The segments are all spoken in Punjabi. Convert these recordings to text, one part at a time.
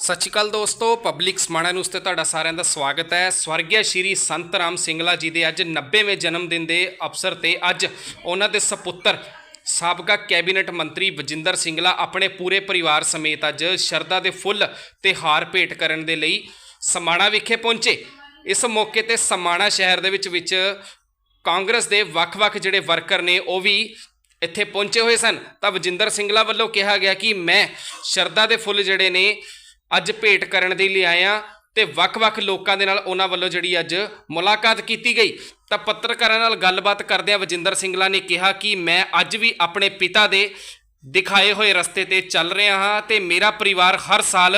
ਸਤਿ ਸ਼੍ਰੀ ਅਕਾਲ ਦੋਸਤੋ ਪਬਲਿਕ ਸਮਾਣਾ ਨਿਊਜ਼ ਤੇ ਤੁਹਾਡਾ ਸਾਰਿਆਂ ਦਾ ਸਵਾਗਤ ਹੈ। ਸਵਰਗੀ ਸ਼੍ਰੀ ਸੰਤ ਰਾਮ ਸਿੰਗਲਾ ਜੀ ਦੇ ਅੱਜ 90ਵੇਂ ਜਨਮ ਦਿਨ ਦੇ ਅਵਸਰ ਤੇ ਅੱਜ ਉਹਨਾਂ ਦੇ ਸੁਪੁੱਤਰ ਸਾਬਕਾ ਕੈਬਨਿਟ ਮੰਤਰੀ ਵਜਿੰਦਰ ਸਿੰਗਲਾ ਆਪਣੇ ਪੂਰੇ ਪਰਿਵਾਰ ਸਮੇਤ ਅੱਜ ਸ਼ਰਧਾ ਦੇ ਫੁੱਲ ਤੇ ਹਾਰ ਭੇਟ ਕਰਨ ਦੇ ਲਈ ਸਮਾਣਾ ਵਿਖੇ ਪਹੁੰਚੇ। ਇਸ ਮੌਕੇ ਤੇ ਸਮਾਣਾ ਸ਼ਹਿਰ ਦੇ ਵਿੱਚ ਵਿੱਚ ਕਾਂਗਰਸ ਦੇ ਵੱਖ-ਵੱਖ ਜਿਹੜੇ ਵਰਕਰ ਨੇ, ਉਹ ਵੀ ਇੱਥੇ ਪਹੁੰਚੇ ਹੋਏ ਸਨ। ਤਾਂ ਵਜਿੰਦਰ ਸਿੰਗਲਾ ਵੱਲੋਂ ਕਿਹਾ ਗਿਆ ਕਿ ਮੈਂ ਸ਼ਰਧਾ ਦੇ ਫੁੱਲ ਜਿਹੜੇ ਨੇ ਅੱਜ ਭੇਟ ਕਰਨ ਦੇ ਲਈ ਆਇਆ ਤੇ ਵੱਖ-ਵੱਖ ਲੋਕਾਂ ਦੇ ਨਾਲ ਉਹਨਾਂ ਵੱਲੋਂ ਜਿਹੜੀ ਅੱਜ ਮੁਲਾਕਾਤ ਕੀਤੀ ਗਈ। ਤਾਂ ਪੱਤਰਕਾਰਾਂ ਨਾਲ ਗੱਲਬਾਤ ਕਰਦਿਆਂ ਵਜਿੰਦਰ ਸਿੰਗਲਾ ਨੇ ਕਿਹਾ ਕਿ ਮੈਂ ਅੱਜ ਵੀ ਆਪਣੇ ਪਿਤਾ ਦੇ ਦਿਖਾਏ ਹੋਏ ਰਸਤੇ ਤੇ ਚੱਲ ਰਿਹਾ ਹਾਂ ਤੇ ਮੇਰਾ ਪਰਿਵਾਰ ਹਰ ਸਾਲ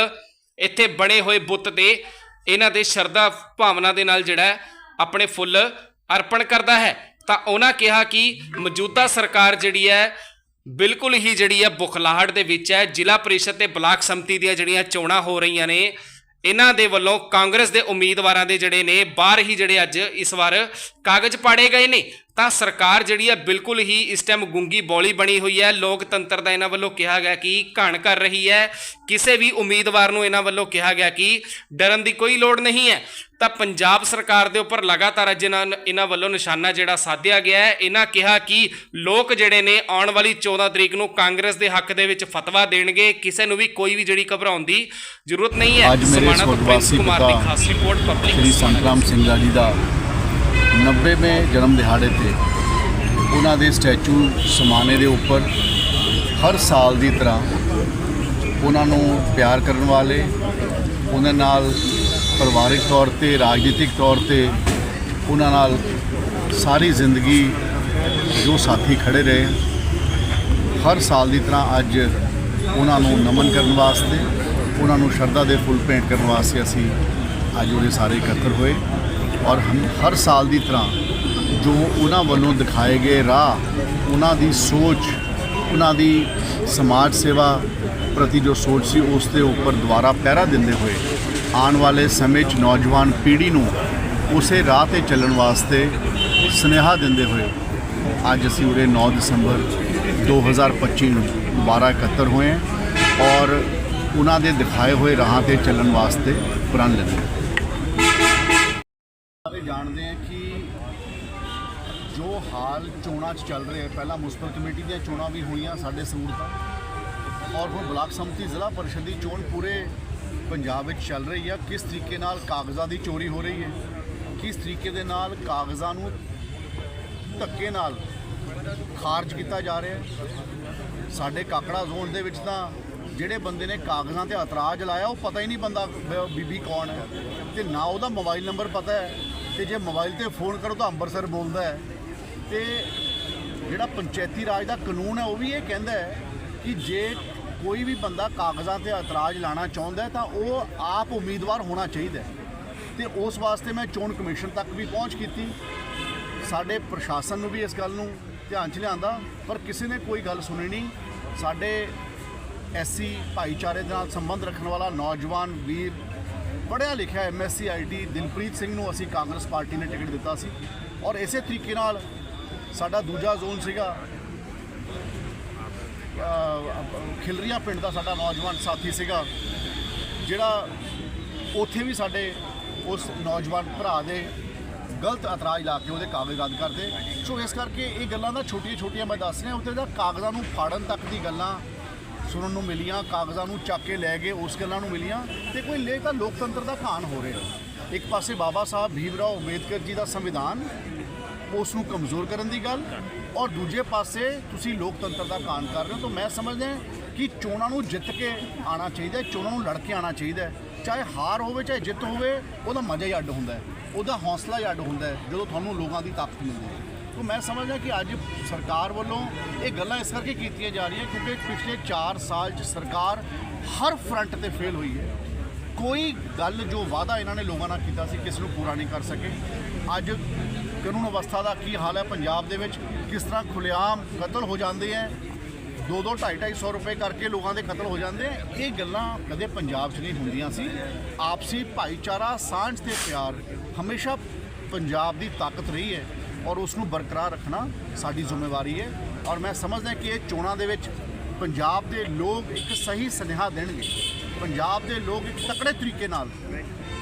ਇੱਥੇ ਬਣੇ ਹੋਏ ਬੁੱਤ ਤੇ ਇਹਨਾਂ ਦੇ ਸ਼ਰਧਾ ਭਾਵਨਾ ਦੇ ਨਾਲ ਜਿਹੜਾ ਆਪਣੇ ਫੁੱਲ ਅਰਪਣ ਕਰਦਾ ਹੈ। ਤਾਂ ਉਹਨਾਂ ਕਿਹਾ ਕਿ ਮੌਜੂਦਾ ਸਰਕਾਰ ਜਿਹੜੀ ਹੈ ਬਿਲਕੁਲ ਹੀ ਜਿਹੜੀ ਹੈ ਬੁਖਲਾਹਟ ਦੇ ਵਿੱਚ ਹੈ। ਜ਼ਿਲ੍ਹਾ ਪ੍ਰੀਸ਼ਦ ਤੇ ਬਲਾਕ ਸੰਮਤੀ ਦੀਆਂ ਜਿਹੜੀਆਂ ਚੋਣਾਂ ਹੋ ਰਹੀਆਂ ਨੇ, ਇਹਨਾਂ ਦੇ ਵੱਲੋਂ ਕਾਂਗਰਸ ਦੇ ਉਮੀਦਵਾਰਾਂ ਦੇ ਜਿਹੜੇ ਨੇ, ਬਾਹਰ ਹੀ ਜਿਹੜੇ ਅੱਜ ਇਸ ਵਾਰ ਕਾਗਜ਼ ਪਾੜੇ ਗਏ ਨੇ। ਤਾਂ ਸਰਕਾਰ ਜਿਹੜੀ ਹੈ ਬਿਲਕੁਲ ਹੀ ਇਸ ਟਾਈਮ ਗੁੰਗੀ ਬੋਲੀ ਬਣੀ ਹੋਈ ਹੈ। ਲੋਕਤੰਤਰ ਦਾ ਇਹਨਾਂ ਵੱਲੋਂ ਕਿਹਾ ਗਿਆ ਕਿ ਘਣ ਕਰ ਰਹੀ ਹੈ। ਕਿਸੇ ਵੀ ਉਮੀਦਵਾਰ ਨੂੰ ਇਹਨਾਂ ਵੱਲੋਂ ਕਿਹਾ ਗਿਆ ਕਿ ਡਰਨ ਦੀ ਕੋਈ ਲੋੜ ਨਹੀਂ ਹੈ। ਤਾਂ ਪੰਜਾਬ ਸਰਕਾਰ ਦੇ ਉੱਪਰ ਲਗਾਤਾਰ ਅੱਜ ਇਹਨਾਂ ਵੱਲੋਂ ਨਿਸ਼ਾਨਾ ਜਿਹੜਾ ਸਾਧਿਆ ਗਿਆ ਹੈ। ਇਹਨਾਂ ਕਿਹਾ ਕਿ ਲੋਕ ਜਿਹੜੇ ਨੇ ਆਉਣ ਵਾਲੀ 14 ਤਰੀਕ ਨੂੰ ਕਾਂਗਰਸ ਦੇ ਹੱਕ ਦੇ ਵਿੱਚ ਫਤਵਾ ਦੇਣਗੇ। ਕਿਸੇ ਨੂੰ ਵੀ ਕੋਈ ਵੀ ਜਿਹੜੀ ਘਬਰਾਉਣ ਦੀ ਜ਼ਰੂਰਤ ਨਹੀਂ ਹੈ। ਅੱਜ ਮੇਰੇ ਸਮਾਣਾ ਤੋਂ ਪ੍ਰਿੰਸ ਕੁਮਾਰ ਦੀ ਖਾਸ ਰਿਪੋਰਟ ਪਬਲਿਕ ਸ਼੍ਰੀ ਸੰਤ ਰਾਮ ਸਿੰਘ ਜੀ ਦਾ 90ਵੇਂ ਜਨਮ ਦਿਹਾੜੇ ਤੇ ਉਹਨਾਂ ਦੇ ਸਟੈਚੂ ਸਮਾਨੇ ਦੇ ਉੱਪਰ ਹਰ ਸਾਲ ਦੀ ਤਰ੍ਹਾਂ ਉਹਨਾਂ ਨੂੰ ਪਿਆਰ ਕਰਨ ਵਾਲੇ, ਉਹਨਾਂ ਨਾਲ ਪਰਿਵਾਰਿਕ ਤੌਰ ਤੇ, ਰਾਜਨੀਤਿਕ ਤੌਰ ਤੇ ਉਹਨਾਂ ਨਾਲ ਸਾਰੀ ਜ਼ਿੰਦਗੀ ਜੋ ਸਾਥੀ ਖੜੇ ਰਹੇ ਹਰ ਸਾਲ ਦੀ ਤਰ੍ਹਾਂ ਅੱਜ ਉਹਨਾਂ ਨੂੰ ਨਮਨ ਕਰਨ ਵਾਸਤੇ, ਉਹਨਾਂ ਨੂੰ ਸ਼ਰਧਾ ਦੇ ਫੁੱਲ ਭੇਂਟ ਕਰਨ ਵਾਸਤੇ ਅਸੀਂ ਅੱਜ ਉਹਦੇ ਸਾਰੇ ਇਕੱਤਰ ਹੋਏ। ਔਰ ਹਮ ਹਰ ਸਾਲ ਦੀ ਤਰ੍ਹਾਂ ਜੋ ਉਹਨਾਂ ਵੱਲੋਂ ਦਿਖਾਏ ਗਏ ਰਾਹ, ਉਹਨਾਂ ਦੀ ਸੋਚ, ਉਹਨਾਂ ਦੀ ਸਮਾਜ ਸੇਵਾ ਪ੍ਰਤੀ ਜੋ ਸੋਚ ਸੀ, ਉਸ ਦੇ ਉੱਪਰ ਦੁਬਾਰਾ ਪਹਿਰਾ ਦਿੰਦੇ ਹੋਏ ਆਉਣ ਵਾਲੇ ਸਮੇਂ 'ਚ ਨੌਜਵਾਨ ਪੀੜ੍ਹੀ ਨੂੰ ਉਸੇ ਰਾਹ ਤੇ ਚੱਲਣ ਵਾਸਤੇ ਸੁਨੇਹਾ ਦਿੰਦੇ ਹੋਏ ਅੱਜ ਅਸੀਂ ਉਰੇ 9 ਦਸੰਬਰ 2025 ਨੂੰ ਦੁਬਾਰਾ ਇਕੱਤਰ ਹੋਏ ਔਰ ਉਹਨਾਂ ਦੇ ਦਿਖਾਏ ਹੋਏ ਰਾਹਾਂ ਤੇ ਚੱਲਣ ਵਾਸਤੇ ਪ੍ਰਣ ਲੈਂਦੇ ਹਾਂ। ਜਾਣਦੇ ਹਾਂ ਕਿ ਜੋ ਹਾਲ ਚੋਣਾਂ 'ਚ ਚੱਲ ਰਿਹਾ ਪਹਿਲਾਂ ਮੁਸਪਰ ਕਮੇਟੀ ਦੀਆਂ ਚੋਣਾਂ ਵੀ ਹੋਈਆਂ ਸਾਡੇ ਸੰਗਰੂਰ ਤੋਂ ਔਰ ਹੁਣ ਬਲਾਕ ਸੰਮਤੀ ਜ਼ਿਲ੍ਹਾ ਪਰਿਸ਼ਦ ਦੀ ਚੋਣ ਪੂਰੇ ਪੰਜਾਬ ਵਿੱਚ ਚੱਲ ਰਹੀ ਹੈ ਕਿਸ ਤਰੀਕੇ ਨਾਲ ਕਾਗਜ਼ਾਂ ਦੀ ਚੋਰੀ ਹੋ ਰਹੀ ਹੈ? ਕਿਸ ਤਰੀਕੇ ਦੇ ਨਾਲ ਕਾਗਜ਼ਾਂ ਨੂੰ ਧੱਕੇ ਨਾਲ ਖਾਰਜ ਕੀਤਾ ਜਾ ਰਿਹਾ ਹੈ? ਸਾਡੇ ਕਾਕੜਾ ਜ਼ੋਨ ਦੇ ਵਿੱਚ ਤਾਂ ਜਿਹੜੇ ਬੰਦੇ ਨੇ ਕਾਗਜ਼ਾਂ ਤੇ ਇਤਰਾਜ਼ ਲਾਇਆ, ਉਹ ਪਤਾ ਹੀ ਨਹੀਂ ਬੰਦਾ ਬ- ਬੀਬੀ ਕੌਣ ਹੈ ਤੇ ਨਾ ਉਹਦਾ ਮੋਬਾਈਲ ਨੰਬਰ ਪਤਾ ਹੈ। ਤੇ ਜੇ ਮੋਬਾਈਲ ਤੇ ਫੋਨ ਕਰੋ ਤਾਂ ਅੰਮ੍ਰਿਤਸਰ ਬੋਲਦਾ ਹੈ। ਤੇ ਜਿਹੜਾ ਪੰਚਾਇਤੀ ਰਾਜ ਦਾ ਕਾਨੂੰਨ ਹੈ, ਉਹ ਵੀ ਇਹ ਕਹਿੰਦਾ ਹੈ ਕਿ ਜੇ ਕੋਈ ਵੀ ਬੰਦਾ ਕਾਗਜ਼ਾਂ ਤੇ ਇਤਰਾਜ਼ ਲਾਣਾ ਚਾਹੁੰਦਾ ਤਾਂ ਉਹ ਆਪ ਉਮੀਦਵਾਰ ਹੋਣਾ ਚਾਹੀਦਾ ਹੈ। ਤੇ ਉਸ ਵਾਸਤੇ ਮੈਂ ਚੋਣ ਕਮਿਸ਼ਨ ਤੱਕ ਵੀ ਪਹੁੰਚ ਕੀਤੀ। ਸਾਡੇ ਪ੍ਰਸ਼ਾਸਨ ਨੂੰ ਵੀ ਇਸ ਗੱਲ ਨੂੰ ਧਿਆਨ 'ਚ ਲਿਆਂਦਾ, ਪਰ ਕਿਸੇ ਨੇ ਕੋਈ ਗੱਲ ਸੁਣੀ ਨਹੀਂ। ਸਾਡੇ ਐਸਸੀ ਭਾਈਚਾਰੇ ਦੇ ਨਾਲ ਸੰਬੰਧ ਰੱਖਣ ਵਾਲਾ ਨੌਜਵਾਨ ਵੀਰ ਪੜ੍ਹਿਆ ਲਿਖਿਆ ਐਮਐਸਸੀ ਆਈਟੀ ਦਿਲਪ੍ਰੀਤ ਸਿੰਘ ਨੂੰ ਅਸੀਂ ਕਾਂਗਰਸ ਪਾਰਟੀ ਨੇ ਟਿਕਟ ਦਿੱਤਾ ਸੀ। ਔਰ ਇਸੇ ਤਰੀਕੇ ਨਾਲ ਸਾਡਾ ਦੂਜਾ ਜ਼ੋਨ ਸੀਗਾ ਅਹ, ਖਿਲਰੀਆਂ ਪਿੰਡ ਦਾ ਸਾਡਾ ਨੌਜਵਾਨ ਸਾਥੀ ਸੀਗਾ ਜਿਹੜਾ ਉੱਥੇ ਵੀ ਸਾਡੇ ਉਸ ਨੌਜਵਾਨ ਭਰਾ ਦੇ ਗਲਤ ਇਤਰਾਜ਼ ਲਾ ਕੇ ਉਹਦੇ ਕਾਗਜ਼ ਰੱਦ ਕਰਦੇ। ਸੋ ਇਸ ਕਰਕੇ ਇਹ ਗੱਲਾਂ ਦਾ ਛੋਟੀਆਂ ਛੋਟੀਆਂ ਮੈਂ ਦੱਸ ਰਿਹਾ ਉੱਥੇ ਦਾ ਕਾਗਜ਼ਾਂ ਨੂੰ ਫਾੜਨ ਤੱਕ ਦੀ ਗੱਲਾਂ ਸੁਣਨ ਨੂੰ ਮਿਲੀਆਂ, ਕਾਗਜ਼ਾਂ ਨੂੰ ਚੱਕ ਕੇ ਲੈ ਗਏ, ਉਸ ਗੱਲਾਂ ਨੂੰ ਮਿਲੀਆਂ ਤੇ ਕੋਈ ਲੇ ਤਾਂ ਲੋਕਤੰਤਰ ਦਾ ਘਾਣ ਹੋ ਰਿਹਾ। ਇੱਕ ਪਾਸੇ ਬਾਬਾ ਸਾਹਿਬ ਭੀਮਰਾਓ ਅੰਬੇਦਕਰ ਜੀ ਦਾ ਸੰਵਿਧਾਨ, ਉਸ ਨੂੰ ਕਮਜ਼ੋਰ ਕਰਨ ਦੀ ਗੱਲ ਔਰ ਦੂਜੇ ਪਾਸੇ ਤੁਸੀਂ ਲੋਕਤੰਤਰ ਦਾ ਕਾਨ ਕਰ ਰਹੇ ਹੋ, ਤਾਂ ਮੈਂ ਸਮਝਦਾ ਕਿ ਚੋਣਾਂ ਨੂੰ ਜਿੱਤ ਕੇ ਆਣਾ ਚਾਹੀਦਾ ਚੋਣਾਂ ਨੂੰ ਲੜ ਕੇ ਆਣਾ ਚਾਹੀਦਾ ਚਾਹੇ ਹਾਰ ਹੋਵੇ, ਚਾਹੇ ਜਿੱਤ ਹੋਵੇ, ਉਹਦਾ ਮਜ਼ਾ ਹੀ ਅੱਡ ਹੁੰਦਾ ਹੈ, ਉਹਦਾ ਹੌਸਲਾ ਹੀ ਅੱਡ ਹੁੰਦਾ ਹੈ, ਜਦੋਂ ਤੁਹਾਨੂੰ ਲੋਕਾਂ ਦੀ ਤਾਕਤ ਮਿਲਦੀ ਹੈ। ਤਾਂ ਮੈਂ ਸਮਝਦਾ ਕਿ ਅੱਜ ਸਰਕਾਰ ਵੱਲੋਂ ਇਹ ਗੱਲਾਂ ਇਸ ਕਰਕੇ ਕੀਤੀਆਂ ਜਾ ਰਹੀਆਂ ਕਿਉਂਕਿ ਪਿਛਲੇ 4 ਸਾਲ 'ਚ ਸਰਕਾਰ ਹਰ ਫਰੰਟ ਤੇ ਫੇਲ ਹੋਈ ਹੈ ਕੋਈ ਗੱਲ ਜੋ ਵਾਅਦਾ ਇਹਨਾਂ ਨੇ ਲੋਕਾਂ ਨਾਲ ਕੀਤਾ ਸੀ ਕਿਸ ਨੂੰ ਪੂਰਾ ਨਹੀਂ ਕਰ ਸਕੇ ਅੱਜ ਕਾਨੂੰਨ ਅਵਸਥਾ ਦਾ ਕੀ ਹਾਲ ਹੈ ਪੰਜਾਬ ਦੇ ਵਿੱਚ ਕਿਸ ਤਰ੍ਹਾਂ ਖੁੱਲੇਆਮ ਕਤਲ ਹੋ ਜਾਂਦੇ ਹੈ ਦੋ ਦੋ ਢਾਈ ਢਾਈ ਸੌ ਰੁਪਏ ਕਰਕੇ ਲੋਕਾਂ ਦੇ ਕਤਲ ਹੋ ਜਾਂਦੇ ਇਹ ਗੱਲਾਂ ਕਦੇ ਪੰਜਾਬ 'ਚ ਨਹੀਂ ਹੁੰਦੀਆਂ ਸੀ ਆਪਸੀ ਭਾਈਚਾਰਾ ਸਾਂਝ ਤੇ ਪਿਆਰ ਹਮੇਸ਼ਾ ਪੰਜਾਬ ਦੀ ਤਾਕਤ ਰਹੀ ਹੈ ਔਰ ਉਸ ਨੂੰ ਬਰਕਰਾਰ ਰੱਖਣਾ ਸਾਡੀ ਜ਼ਿੰਮੇਵਾਰੀ ਹੈ। ਔਰ ਮੈਂ ਸਮਝਦਾ ਕਿ ਇਹ ਚੋਣਾਂ ਦੇ ਵਿੱਚ ਪੰਜਾਬ ਦੇ ਲੋਕ ਇੱਕ ਸਹੀ ਸੁਨੇਹਾ ਦੇਣਗੇ। ਪੰਜਾਬ ਦੇ ਲੋਕ ਇੱਕ ਤਕੜੇ ਤਰੀਕੇ ਨਾਲ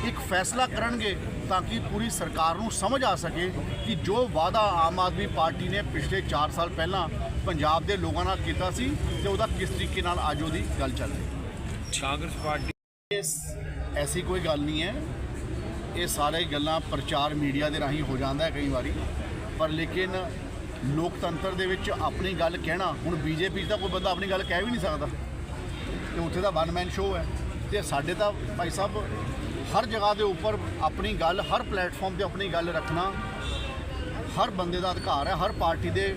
ਇੱਕ ਫੈਸਲਾ ਕਰਨਗੇ ਤਾਂ ਕਿ ਪੂਰੀ ਸਰਕਾਰ ਨੂੰ ਸਮਝ ਆ ਸਕੇ ਕਿ ਜੋ ਵਾਅਦਾ ਆਮ ਆਦਮੀ ਪਾਰਟੀ ਨੇ ਪਿਛਲੇ 4 ਸਾਲ ਪਹਿਲਾਂ ਪੰਜਾਬ ਦੇ ਲੋਕਾਂ ਨਾਲ ਕੀਤਾ ਸੀ ਤੇ ਉਹਦਾ ਕਿਸ ਤਰੀਕੇ ਨਾਲ ਅੱਜ ਉਹਦੀ ਗੱਲ ਚੱਲ ਰਹੀ ਕਾਂਗਰਸ ਪਾਰਟੀ ਇਸ ਐਸੀ ਕੋਈ ਗੱਲ ਨਹੀਂ ਹੈ। ਇਹ ਸਾਰੇ ਗੱਲਾਂ ਪ੍ਰਚਾਰ ਮੀਡੀਆ ਦੇ ਰਾਹੀਂ ਹੋ ਜਾਂਦਾ ਹੈ ਕਈ ਵਾਰੀ। ਪਰ ਲੇਕਿਨ ਲੋਕਤੰਤਰ ਦੇ ਵਿੱਚ ਆਪਣੀ ਗੱਲ ਕਹਿਣਾ, ਹੁਣ ਬੀਜੇਪੀ ਦਾ ਕੋਈ ਬੰਦਾ ਆਪਣੀ ਗੱਲ ਕਹਿ ਵੀ ਨਹੀਂ ਸਕਦਾ। ਤੇ ਉੱਥੇ ਦਾ ਵਨ ਮੈਨ ਸ਼ੋਅ ਹੈ। ਤੇ ਸਾਡੇ ਤਾਂ ਭਾਈ ਸਾਹਿਬ ਹਰ ਜਗ੍ਹਾ ਦੇ ਉੱਪਰ ਆਪਣੀ ਗੱਲ, ਹਰ ਪਲੇਟਫਾਰਮ ਤੇ ਆਪਣੀ ਗੱਲ ਰੱਖਣਾ ਹਰ ਬੰਦੇ ਦਾ ਅਧਿਕਾਰ ਹੈ। ਹਰ ਪਾਰਟੀ ਦੇ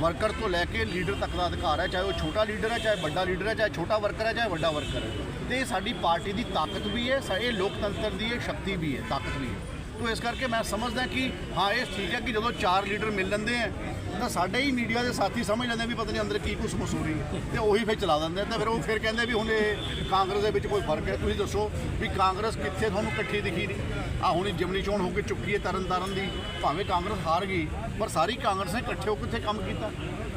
ਵਰਕਰ ਤੋਂ ਲੈ ਕੇ ਲੀਡਰ ਤੱਕ ਦਾ ਅਧਿਕਾਰ ਹੈ। ਚਾਹੇ ਉਹ ਛੋਟਾ ਲੀਡਰ ਹੈ, ਚਾਹੇ ਵੱਡਾ ਲੀਡਰ ਹੈ, ਚਾਹੇ ਛੋਟਾ ਵਰਕਰ ਹੈ, ਚਾਹੇ ਵੱਡਾ ਵਰਕਰ ਹੈ। ਤੇ ਇਹ ਸਾਡੀ ਪਾਰਟੀ ਦੀ ਤਾਕਤ ਵੀ ਹੈ, ਸਾ- ਇਹ ਲੋਕਤੰਤਰ ਦੀ ਇਹ ਸ਼ਕਤੀ ਵੀ ਹੈ, ਤਾਕਤ ਵੀ ਹੈ। ਤੋ ਇਸ ਕਰਕੇ ਮੈਂ ਸਮਝਦਾ ਕਿ ਹਾਂ, ਇਹ ਠੀਕ ਹੈ ਕਿ ਜਦੋਂ ਚਾਰ ਲੀਡਰ ਮਿਲ ਲੈਂਦੇ ਆ, ਤਾਂ ਸਾਡੇ ਹੀ ਮੀਡੀਆ ਦੇ ਸਾਥੀ ਸਮਝ ਲੈਂਦੇ ਵੀ ਪਤਾ ਨਹੀਂ ਅੰਦਰ ਕੀ ਕੁਛ ਮਸੂਰੀ ਹੈ ਤੇ ਉਹੀ ਫਿਰ ਚਲਾ ਦਿੰਦੇ ਤਾਂ ਫਿਰ ਉਹ ਫਿਰ ਕਹਿੰਦੇ ਵੀ ਹੁਣ ਇਹ ਕਾਂਗਰਸ ਦੇ ਵਿੱਚ ਕੋਈ ਫ਼ਰਕ ਹੈ। ਤੁਸੀਂ ਦੱਸੋ ਵੀ ਕਾਂਗਰਸ ਕਿੱਥੇ ਤੁਹਾਨੂੰ ਇਕੱਠੀ ਦਿਖੀ ਨਹੀਂ। ਆ ਹੁਣ ਜਿਮਨੀ ਚੋਣ ਹੋ ਕੇ ਚੁੱਕੀ ਹੈ ਤਰਨ ਤਾਰਨ ਦੀ, ਭਾਵੇਂ ਕਾਂਗਰਸ ਹਾਰ ਗਈ, ਪਰ ਸਾਰੀ ਕਾਂਗਰਸ ਨੇ ਇਕੱਠੇ ਹੋ ਕੇ ਇੱਥੇ ਕੰਮ ਕੀਤਾ।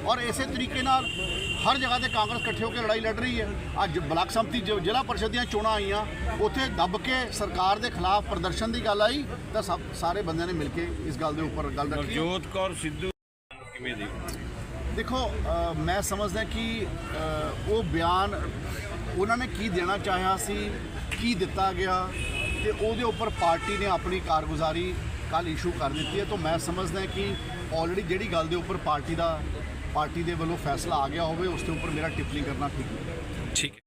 ਔਰ ਇਸੇ ਤਰੀਕੇ ਨਾਲ ਹਰ ਜਗ੍ਹਾ ਤੇ ਕਾਂਗਰਸ ਇਕੱਠੇ ਹੋ ਕੇ ਲੜਾਈ ਲੜ ਰਹੀ ਹੈ। ਅੱਜ ਬਲਾਕ ਸੰਮਤੀ ਜ਼ਿਲ੍ਹਾ ਪਰਿਸ਼ਦ ਦੀਆਂ ਚੋਣਾਂ ਆਈਆਂ, ਉੱਥੇ ਦੱਬ ਕੇ ਸਰਕਾਰ ਦੇ ਖਿਲਾਫ ਪ੍ਰਦਰਸ਼ਨ ਦੀ ਗੱਲ ਆਈ ਤਾਂ ਸਭ ਸਾਰੇ ਬੰਦਿਆਂ ਨੇ ਮਿਲ ਕੇ ਇਸ ਗੱਲ ਦੇ ਉੱਪਰ ਗੱਲ ਰੱਖੀ ਨਵਜੋਤ ਕੌਰ ਸਿੱਧੂ ਕਿਵੇਂ ਦੇ ਦੇਖੋ ਮੈਂ ਸਮਝਦਾ ਕਿ ਉਹ ਬਿਆਨ ਉਹਨਾਂ ਨੇ ਕੀ ਦੇਣਾ ਚਾਹਿਆ ਸੀ ਕੀ ਦਿੱਤਾ ਗਿਆ ਤੇ ਉਹਦੇ ਉੱਪਰ ਪਾਰਟੀ ਨੇ ਆਪਣੀ ਕਾਰਗੁਜ਼ਾਰੀ ਕੱਲ ਇਸ਼ੂ ਕਰ ਦਿੱਤੀ ਹੈ। ਤਾਂ ਮੈਂ ਸਮਝਦਾ ਕਿ ਆਲਰੇਡੀ ਜਿਹੜੀ ਗੱਲ ਦੇ ਉੱਪਰ ਪਾਰਟੀ ਦਾ ਪਾਰਟੀ ਦੇ ਵੱਲੋਂ ਫੈਸਲਾ ਆ ਗਿਆ ਹੋਵੇ ਉਸ ਦੇ ਉੱਪਰ ਮੇਰਾ ਟਿੱਪਣੀ ਕਰਨਾ ਠੀਕ ਨਹੀਂ ਠੀਕ ਹੈ।